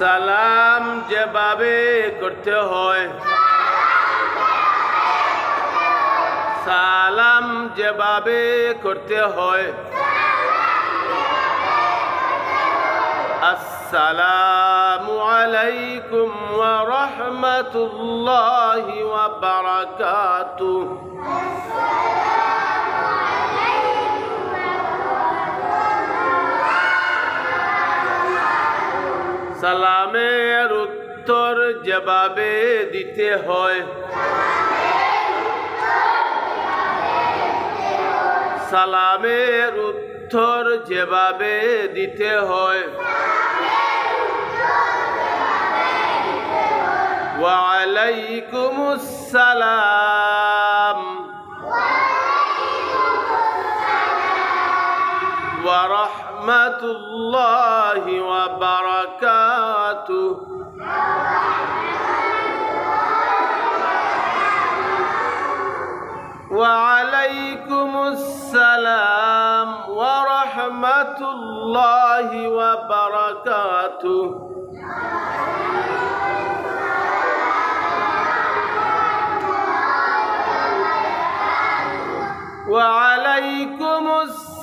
সালাম যেভাবে করতে হয়। সালাম যেভাবে করতে হয়। আসসালামু আলাইকুম ওয়া রাহমাতুল্লাহি ওয়া সালামের উত্তর যেভাবে দিতে হয়। সালামের উত্তর যেভাবে দিতে হয়। ওয়ালাইকুম আসসালাম ورحمة الله وبركاته. وعليكم السلام ورحمة الله وبركاته. وعليكم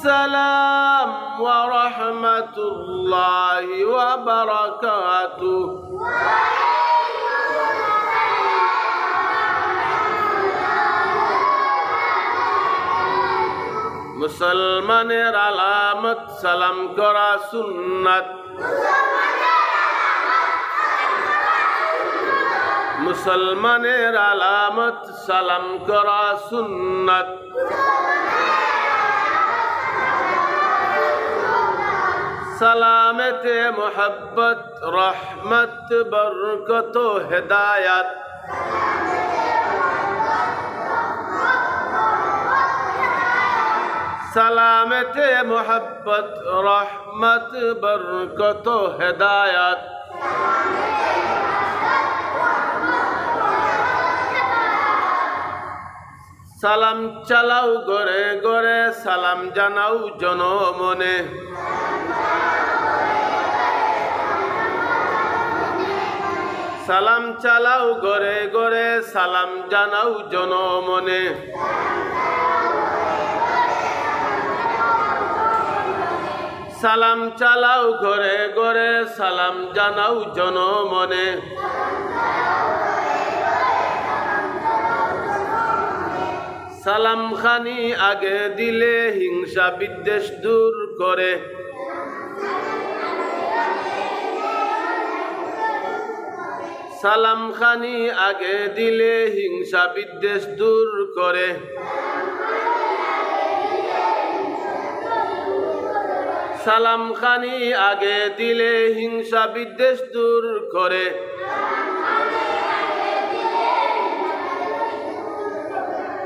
السلام ورحمة الله وبركاته মুসলমানের আলামত সালাম করা সুন্নাত মুসলমানের আলামত সালাম করা সুন্নাত সালামতে মোহব্বত, রহমত, বরকত, হেদায়াত। সালামতে মোহব্বত, রহমত, বরকত, হেদায়াত। সালাম চালাও গড়ে গড়ে, সালাম জানাও জনমনে। সালাম চালাও গড়ে গড়ে সালাম জানাও জনমনে। সালাম চালাও ঘরে ঘরে, সালাম জানাও জনমনে। সালাম খানি আগে দিলে হিংসা বিদ্বেষ দূর করে। সালাম খানি আগে দিলে হিংসা বিদ্বেষ দূর করে। সালাম খানি আগে দিলে হিংসা বিদ্বেষ দূর করে।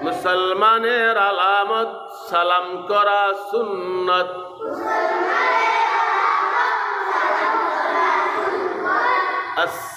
মুসলমানের আলামত সালাম করা সুন্নত। আসসালামু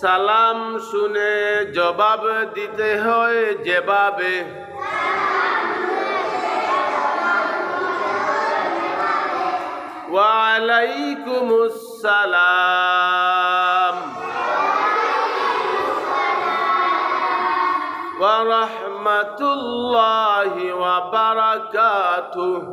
সালাম শুনে জবাব দিতে হয় যেভাবে। ওয়ালাইকুম সালাম ওয়ারহমতুল্লাহি ওয়া বারাকাতুহু।